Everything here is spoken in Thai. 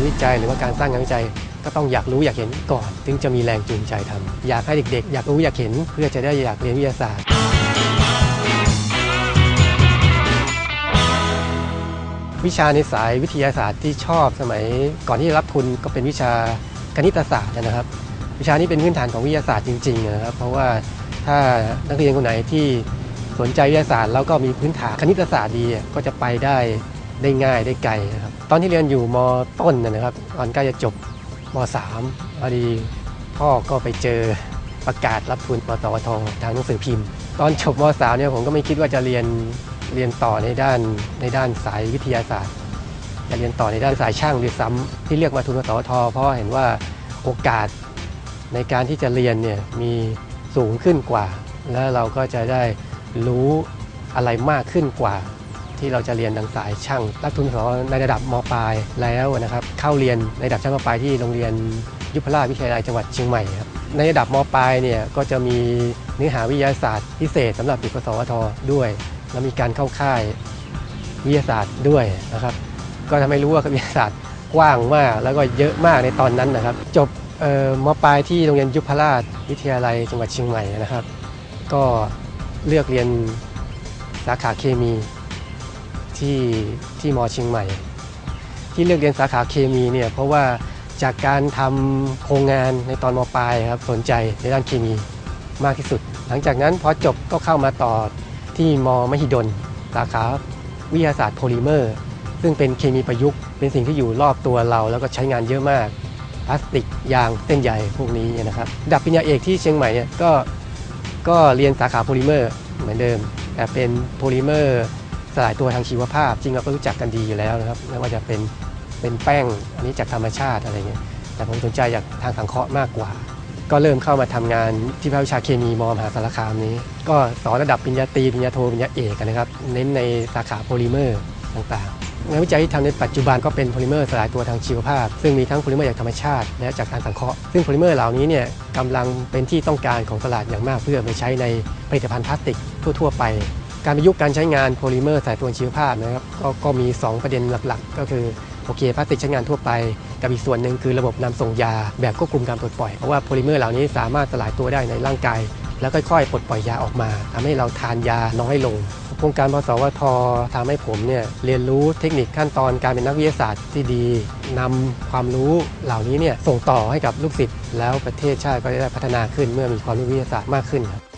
านวิจัย หรือว่าการสร้างงานวิจัย ก็ต้องอยากรู้อยากเห็นก่อนถึงจะมีแรงจูงใจทำอยากให้เด็ก ๆ อยากรู้อยากเห็นเพื่อจะได้อยากเรียนวิทยาศาสตร์วิชาในสายวิทยาศาสตร์ที่ชอบสมัยก่อนที่จะรับทุนก็เป็นวิชาคณิตศาสตร์นะครับ วิชานี้เป็นพื้นฐานของวิทยาศาสตร์จริงๆนะครับ เพราะว่าถ้านักเรียนคนไหนที่สนใจวิทยาศาสตร์แล้วก็มีพื้นฐานคณิตศาสตร์ดีก็จะไปได้ ได้ง่ายได้ไกลนะครับตอนที่เรียนอยู่มต้นนะครับตอนใกล้จะจบมสามพอดีพ่อก็ไปเจอประกาศรับทุนปตวททางหนังสือพิมพ์ ตอนจบมสามเนี่ยผมก็ไม่คิดว่าจะเรียนเรียนต่อในด้านในด้านสายวิทยาศาสตร์จะเรียนต่อในด้านสายช่างด้วยซ้ำที่เรียกมาทุนปตวทเพราะเห็นว่าโอกาสในการที่จะเรียนเนี่ยมีสูงขึ้นกว่า แล้วเราก็จะได้รู้อะไรมากขึ้นกว่า ที่เราจะเรียนทางสายช่างรับทุนสอในระดับมปลายแล้วนะครับเข้าเรียนในระดับชั้นมปลายที่โรงเรียนยุพราชวิทยาลัยจังหวัดเชียงใหม่ครับในระดับมปลายเนี่ยก็จะมีเนื้อหาวิทยาศาสตร์พิเศษสำหรับเด็กกศวทด้วย แล้วมีการเข้าค่ายวิทยาศาสตร์ด้วยนะครับ ก็ทำให้รู้ว่าวิทยาศาสตร์กว้างมาก แล้วก็เยอะมากในตอนนั้นนะครับ จบมปลายที่โรงเรียนยุพราชวิทยาลัยจังหวัดเชียงใหม่นะครับ ก็เลือกเรียนสาขาเคมี ที่ที่มเชียงใหม่ ที่เลือกเรียนสาขาเคมีเนี่ยเพราะว่าจากการทำโครงงานในตอนมปลายครับสนใจในด้านเคมีมากที่สุด หลังจากนั้นพอจบก็เข้ามาต่อที่มมหิดลสาขาวิทยาศาสตร์โพลิเมอร์ ซึ่งเป็นเคมีประยุกต์ เป็นสิ่งที่อยู่รอบตัวเรา แล้วก็ใช้งานเยอะมากพลาสติกยางเส้นใยพวกนี้นะครับดับปริญญาเอกที่เชียงใหม่เนี่ยก็ก็เรียนสาขาโพลิเมอร์เหมือนเดิมแต่เป็นโพลิเมอร์ สลายตัวทางชีวภาพ จริงเราก็รู้จักกันดีอยู่แล้วนะครับไม่ว่าจะเป็นเป็นแป้งอันนี้จากธรรมชาติอะไรเงี้ยแต่ผมสนใจจากทางสังเคราะห์มากกว่า ก็เริ่มเข้ามาทำงานที่ภาควิชาเคมีมอมหาสารคามนี้ ก็สอนระดับปริญญาตรีปริญญาโทปริญญาเอกนะครับ เน้นในสาขาโพลิเมอร์ต่างๆงานวิจัยที่ทำในปัจจุบันก็เป็นโพลิเมอร์สลายตัวทางชีวภาพ ซึ่งมีทั้งโพลิเมอร์จากธรรมชาติ และจากการสังเคราะห์ซึ่งโพลิเมอร์เหล่านี้เนี่ยกำลังเป็นที่ต้องการของตลาดอย่างมากเพื่อไปใช้ในผลิตภัณฑ์พลาสติกทั่ว ๆ ไป การประยุกต์การใช้งานโพลิเมอร์สายตัวชีวภาพนะครับกก็มี 2 ประเด็นหลักๆ ก็คือโอเคพลาสติกใช้งานทั่วไปกับอีกส่วนหนึ่งคือระบบนำส่งยาแบบควบคุมการปลดปล่อย เพราะว่าโพลิเมอร์เหล่านี้สามารถสลายตัวได้ในร่างกาย แล้วค่อยๆ ปลดปล่อยยาออกมาทำให้เราทานยาน้อยลงโครงการพสวททำให้ผมเนี่ยเรียนรู้เทคนิคขั้นตอนการเป็นนักวิทยาศาสตร์ที่ดีนำความรู้เหล่านี้เนี่ยส่งต่อให้กับลูกศิษย์แล้วประเทศชาติก็จะได้พัฒนาขึ้นเมื่อมีความรู้วิทยาศาสตร์มากขึ้นครับ